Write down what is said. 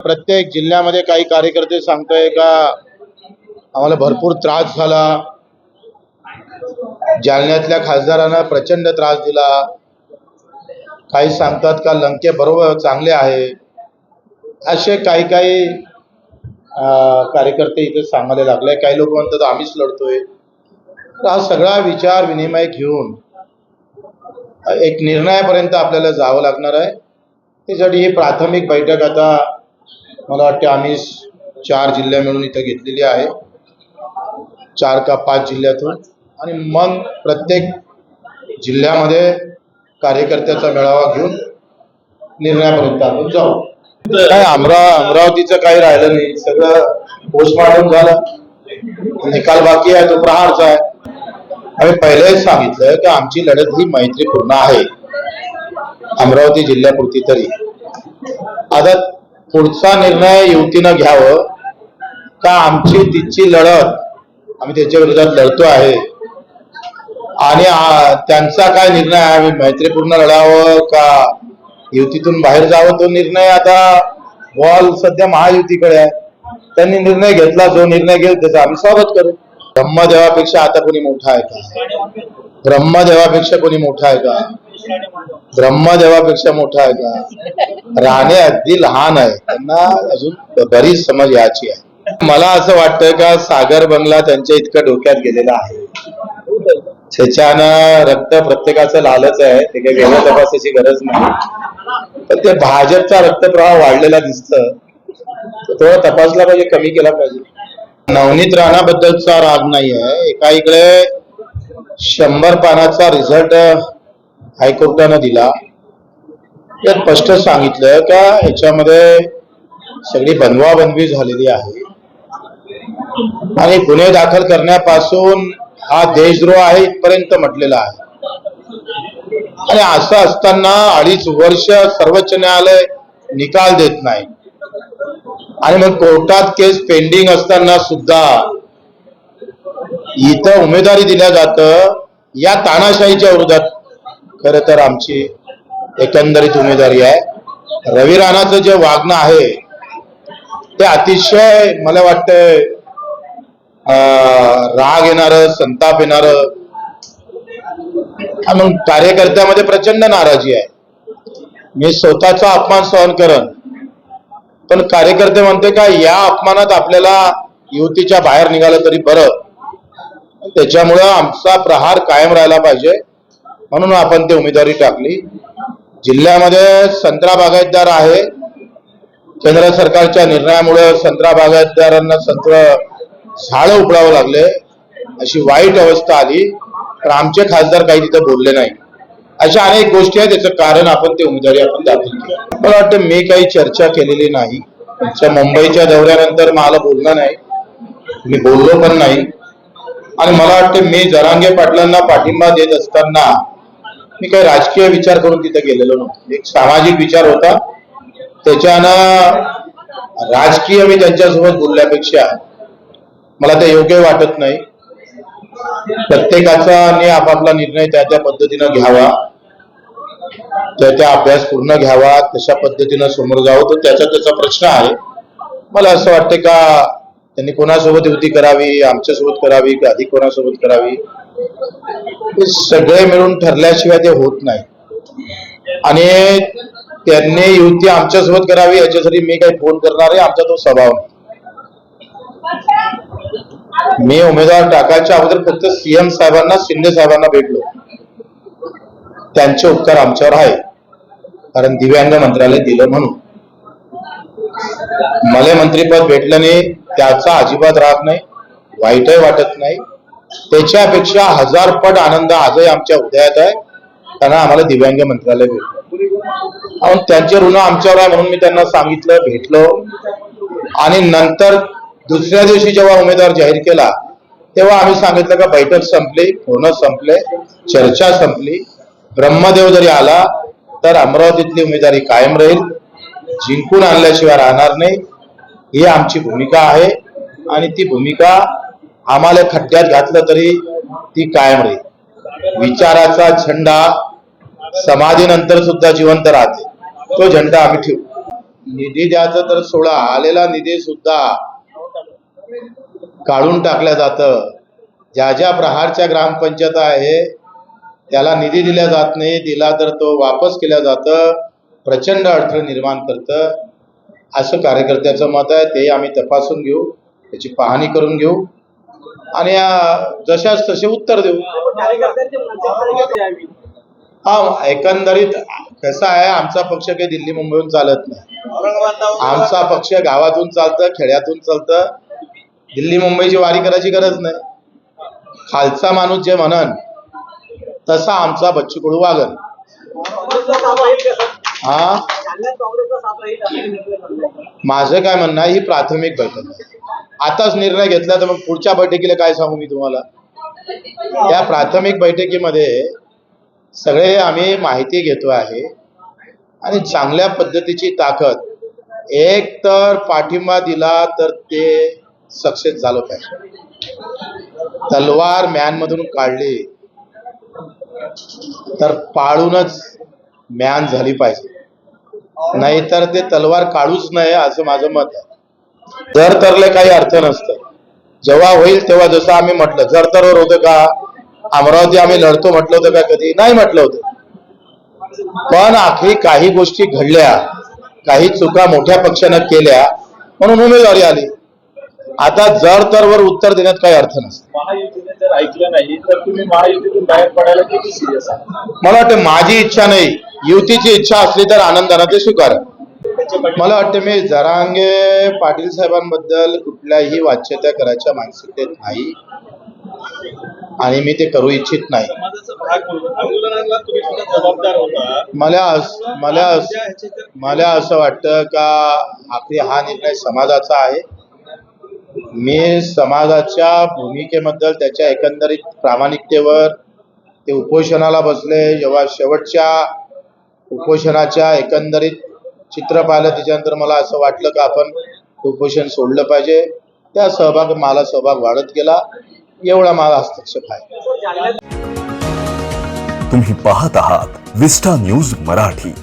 प्रत्येक जिल्ह्यामध्ये काही कार्यकर्ते सांगतोय का आम्हाला भरपूर त्रास झाला. जालन्यातल्या खासदारांना प्रचंड त्रास दिला. काही सांगतात का लंके बरोबर चांगले आहे. असे काही काही कार्यकर्ते इथे सांगायला लागले. काही लोक म्हणतात आम्हीच लढतोय. तर हा सगळा विचार विनिमय घेऊन एक निर्णयापर्यंत आपल्याला जावं लागणार आहे. त्यासाठी ही प्राथमिक बैठक आता मला वाटते आम्ही चार जिल्ह्या मिळून इथं घेतलेली आहे. चार का पाच जिल्ह्यातून. आणि मग प्रत्येक जिल्ह्यामध्ये कार्यकर्त्याचा मेळावा घेऊन निर्णयापर्यंत आपण जाऊ. काय अमरा अमरावतीचं काही राहिलं नाही. सगळं पोस्टमार्टम झालं. निकाल बाकी आहे तो प्रहारचा आहे. आम्ही पहिलेच सांगितलं की आमची लढत ही मैत्रीपूर्ण आहे. अमरावती जिल्ह्यापुरती तरी. आता पुढचा निर्णय युवतीनं घ्यावं का आमची तिची लढत आम्ही त्याच्या विरोधात लढतो आहे? आणि त्यांचा काय निर्णय आहे? आम्ही मैत्रीपूर्ण लढावं का युतीतून बाहेर जावं? तो निर्णय आता बॉल सध्या महायुतीकडे आहे. त्यांनी निर्णय घेतला जो निर्णय घेत त्याचा आम्ही स्वागत करू. ब्रह्मदेवापेक्षा आता कोणी मोठा आहे का? ब्रह्मदेवापेक्षा कोणी मोठा आहे का? ब्रह्मदेवापेक्षा मोठा आहे का? राणे अगदी लहान आहे. त्यांना अजून बरीच समज याची आहे. मला असं वाटतं का सागर बंगला त्यांच्या इतकं डोक्यात गेलेला आहे. त्याच्यानं रक्त प्रत्येकाचं लालच आहे. ते काही वेगळं तपासाची गरज नाही. पण ते भाजपचा रक्तप्रवाह वाढलेला दिसत. तो तपासला पाहिजे कमी केला पाहिजे. नवनीत राणाबद्दलचा राग नाही आहे एका इकडे शंभर पानाचा रिझल्ट हायकोर्टानं दिला. यात स्पष्ट सांगितलं का याच्यामध्ये सगळी बनवाबनवी झालेली आहे. आणि गुन्हे दाखल करण्यापासून हा देशद्रोह आहे इथपर्यंत म्हटलेला आहे. आणि असं असताना अडीच वर्ष सर्वोच्च न्यायालय निकाल देत नाही. आणि मग कोर्टात केस पेंडिंग असताना सुद्धा इथं उमेदवारी दिल्या जात या तानाशाहीच्या विरोधात खर तर आमची एकंदरीत उमेदवारी आहे. रवी राणाचं जे वागणं आहे ते अतिशय मला वाटतंय राग येणार संताप येणार मग कार्यकर्त्यामध्ये प्रचंड नाराजी आहे. मी स्वतःचा अपमान सहन करन पण कार्यकर्ते म्हणते का या अपमानात आपल्याला युतीच्या बाहेर निघालं तरी बरं. त्याच्यामुळं आमचा प्रहार कायम राहिला पाहिजे. म्हणून आपण ते उमेदवारी टाकली. जिल्ह्यामध्ये संत्रा बागायतदार आहे. केंद्र सरकारच्या निर्णयामुळे संत्रा बागायतदारांना संत्र झाडं उपडावं लागले. अशी वाईट अवस्था आली. तर आमचे खासदार काही तिथे बोलले नाही. अशा अनेक गोष्टी आहेत. त्याचं कारण आपण ते उमेदवारी आपण दाखल केली मला वाटतं मी काही चर्चा केलेली नाही. तुमच्या मुंबईच्या दौऱ्यानंतर मला बोलणं नाही. मी बोललो पण नाही. आणि मला वाटतं मी जरांगे पाटलांना पाठिंबा देत असताना मी काही राजकीय विचार करून तिथे गेलेलो नव्हतो. एक सामाजिक विचार होता. त्याच्यानं राजकीय मी त्यांच्यासोबत बोलल्यापेक्षा मला ते योग्य वाटत नाही. प्रत्येकाचा आणि आपापला निर्णय त्या त्या पद्धतीनं घ्यावा. त्या त्या अभ्यास पूर्ण घ्यावा. तशा पद्धतीनं समोर जावं. तर त्याचा त्याचा प्रश्न आहे. मला असं वाटतं का त्यांनी कोणासोबत युती करावी आमच्यासोबत करावी की अधिक कोणासोबत करावी? ते सगळे मिळून ठरल्याशिवाय ते होत नाही. आणि त्यांनी युती आमच्यासोबत करावी याच्यासाठी मी काही फोन करणार आहे आमचा तो स्वभाव मी उमेदवार टाकायच्या अगोदर फक्त सीएम साहेबांना शिंदे साहेबांना भेटलो. त्यांचे उपकार आमच्यावर आहे. कारण दिव्यांग मंत्रालय दिलं म्हणून. मला मंत्रीपद भेटलं नाही त्याचा अजिबात राग नाही वाईटही वाटत नाही. त्याच्यापेक्षा हजार पट आनंद आजही आमच्या हृदयात आहे. त्यांना आम्हाला दिव्यांग मंत्रालय भेटलं. त्यांचे ऋण आमच्यावर आहे म्हणून मी त्यांना सांगितलं भेटलो. आणि नंतर दुसऱ्या दिवशी जेव्हा उमेदवार जाहीर केला तेव्हा आम्ही सांगितलं का बैठक संपली फोन संपले चर्चा संपली. ब्रह्मदेव जरी आला तर अमरावतीतली उमेदवारी कायम राहील. जिंकून आणल्याशिवाय राहणार नाही. ही आमची भूमिका आहे. आणि ती भूमिका आम्हाला खड्ड्यात घातलं तरी ती कायम राहील. विचाराचा झेंडा समाधीनंतर सुद्धा जिवंत राहते. तो झेंडा आम्ही ठेवू. निधी द्यायचं तर सोडा. आलेला निधी सुद्धा काढून टाकल्या जातं. ज्या ज्या प्रहारच्या ग्रामपंचायत आहे त्याला निधी दिला जात नाही. दिला तर तो वापस केला जातं. प्रचंड अडथळे निर्माण करतं. असं कार्यकर्त्याचं मत आहे. ते आम्ही तपासून घेऊ. त्याची पाहणी करून घेऊ. आणि जशाच तसे उत्तर देऊ. हा एकंदरीत कसं आहे आमचा पक्ष काही दिल्ली मुंबईहून चालत नाही. आमचा पक्ष गावातून चालतं खेड्यातून चालतं. दिल्ली मुंबईची वारी करायची गरज नाही. खालचा माणूस जे म्हणन तसा आमचा बच्चू कडू वागन. हा? माझं काय म्हणणं आहे ही प्राथमिक बैठक आहे. आताच निर्णय घेतला तर मग पुढच्या बैठकीला काय सांगू मी तुम्हाला? या प्राथमिक बैठकीमध्ये सगळे आम्ही माहिती घेतो आहे आणि चांगल्या पद्धतीची ताकद एक तर पाठिंबा दिला तर ते सक्सेस झालं पाहिजे. तलवार मॅनमधून काढली तर पाळूनच मॅन झाली पाहिजे. नाहीतर ते तलवार काढूच नये असं माझं मत आहे. जर तरले काही अर्थ नसतं जेव्हा होईल तेव्हा जसं आम्ही म्हटलं जर तरवर होतं का अमरावती आम्ही लढतो म्हटलं होतं का कधी? नाही म्हटलं होतं. पण आखरी काही गोष्टी घडल्या काही चुका मोठ्या पक्षानं केल्या म्हणून उमेदवारी आली. आता जर तरवर उत्तर देण्यात काही अर्थ नसतं महायुतीने जर ऐकलं नाही तर तुम्ही महायुतीतून बाहेर पडायला किती सिरियस आहात? मला वाटतं माझी इच्छा नाही युतीची इच्छा असली तर आनंदानं ते स्वीकार. मला वाटतं मी जरांगे पाटील साहेबांबद्दल कुठल्याही वाच्यता करायच्या मानसिकतेत नाही. आणि मी ते करू इच्छित नाही. मला मला मला असं वाटतं का आखरी हा निर्णय समाजाचा आहे. मी समाजाच्या भूमिकेबद्दल त्याच्या एकंदरीत प्रामाणिकतेवर ते उपोषणाला बसले. जेव्हा शेवटच्या उपोषणाच्या एकंदरीत चित्र पाहिलं त्याच्यानंतर मला असं वाटलं का आपण कुपोषण सोडलं पाहिजे. त्या सहभाग मला सहभाग वाढत गेला. एवढा माझा हस्तक्षेप आहे. तुम्ही पाहत आहात विस्टा न्यूज मराठी.